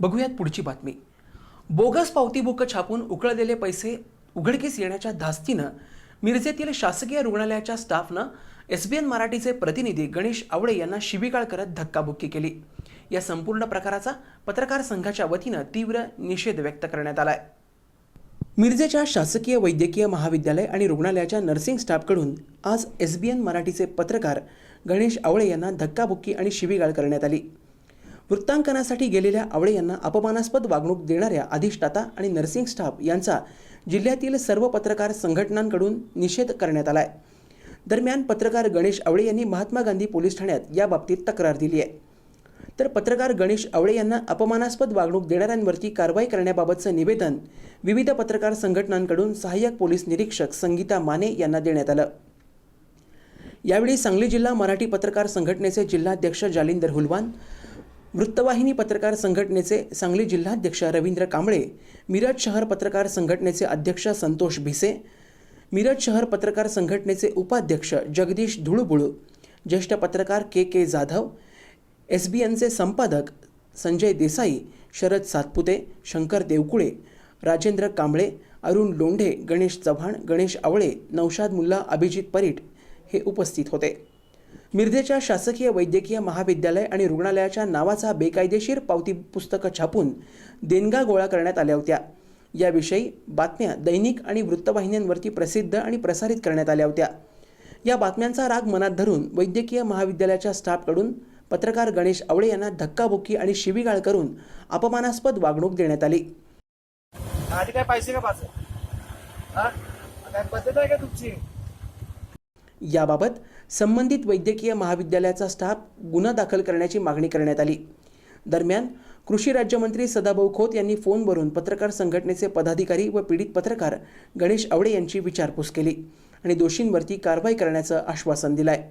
बघूयात पुढची बातमी. बोगस पावती बुक छापून उकळलेले पैसे उघडकीस येण्याच्या धास्तीनं मिरजेतील शासकीय रुग्णालयाच्या स्टाफनं एस बी एन मराठीचे प्रतिनिधी गणेश आवळे यांना शिबिकाळ करत धक्काबुक्की केली. या संपूर्ण प्रकाराचा पत्रकार संघाच्या वतीनं तीव्र निषेध व्यक्त करण्यात आलाय. मिरजेच्या शासकीय वैद्यकीय महाविद्यालय आणि रुग्णालयाच्या नर्सिंग स्टाफकडून आज एस बी एन मराठीचे पत्रकार गणेश आवळे यांना धक्काबुक्की आणि शिबिगाळ करण्यात आली. वृत्तांकनासाठी गेलेल्या आवळे यांना अपमानास्पद वागणूक देणाऱ्या अधिष्ठाता आणि नर्सिंग स्टाफ यांचा जिल्ह्यातील सर्व पत्रकार संघटनांकडून निषेध करण्यात आला आहे दरम्यान पत्रकार गणेश आवळे यांनी महात्मा गांधी पोलीस ठाण्यात याबाबतीत तक्रार दिली आहे. तर पत्रकार गणेश आवळे यांना अपमानास्पद वागणूक देणाऱ्यांवरती कारवाई करण्याबाबतचं निवेदन विविध पत्रकार संघटनांकडून सहाय्यक पोलीस निरीक्षक संगीता माने यांना देण्यात आलं. यावेळी सांगली जिल्हा मराठी पत्रकार संघटनेचे जिल्हाध्यक्ष जालिंदर हुलवान वृत्तवाहिनी पत्रकार संघटनेचे सांगली जिल्हाध्यक्ष रवींद्र कांबळे मिरज शहर पत्रकार संघटनेचे अध्यक्ष संतोष भिसे मिरज शहर पत्रकार संघटनेचे उपाध्यक्ष जगदीश धुळबुळू ज्येष्ठ पत्रकार के के जाधव एस बी एनचे संपादक संजय देसाई शरद सातपुते शंकर देवकुळे राजेंद्र कांबळे अरुण लोंढे गणेश चव्हाण गणेश आवळे नौशाद मुल्ला अभिजित परीट हे उपस्थित होते. मिरजेच्या शासकीय वैद्यकीय महाविद्यालय आणि रुग्णालयाच्या नावाचा बेकायदेशीर पावती पुस्तकं छापून देणगा गोळा करण्यात आल्या होत्या. याविषयी बातम्या दैनिक आणि वृत्तवाहिन्यांवरती प्रसिद्ध आणि प्रसारित करण्यात आल्या होत्या. या बातम्यांचा राग मनात धरून वैद्यकीय महाविद्यालयाच्या स्टाफकडून पत्रकार गणेश आवळे यांना धक्काबुक्की आणि शिवीगाळ करून अपमानास्पद वागणूक देण्यात आली. आधी काय पैसे का पाच? काय पद्धत आहे का तुमची? याबाबत संबंधित वैद्यकीय महाविद्यालयाचा स्टाफ गुन्हा दाखल करण्याची मागणी करण्यात आली. दरम्यान कृषी राज्यमंत्री सदाभाऊ खोत यांनी फोनवरून पत्रकार संघटनेचे पदाधिकारी व पीडित पत्रकार गणेश आवडे यांची विचारपूस केली आणि दोषींवरती कारवाई करण्याचं आश्वासन दिलंय.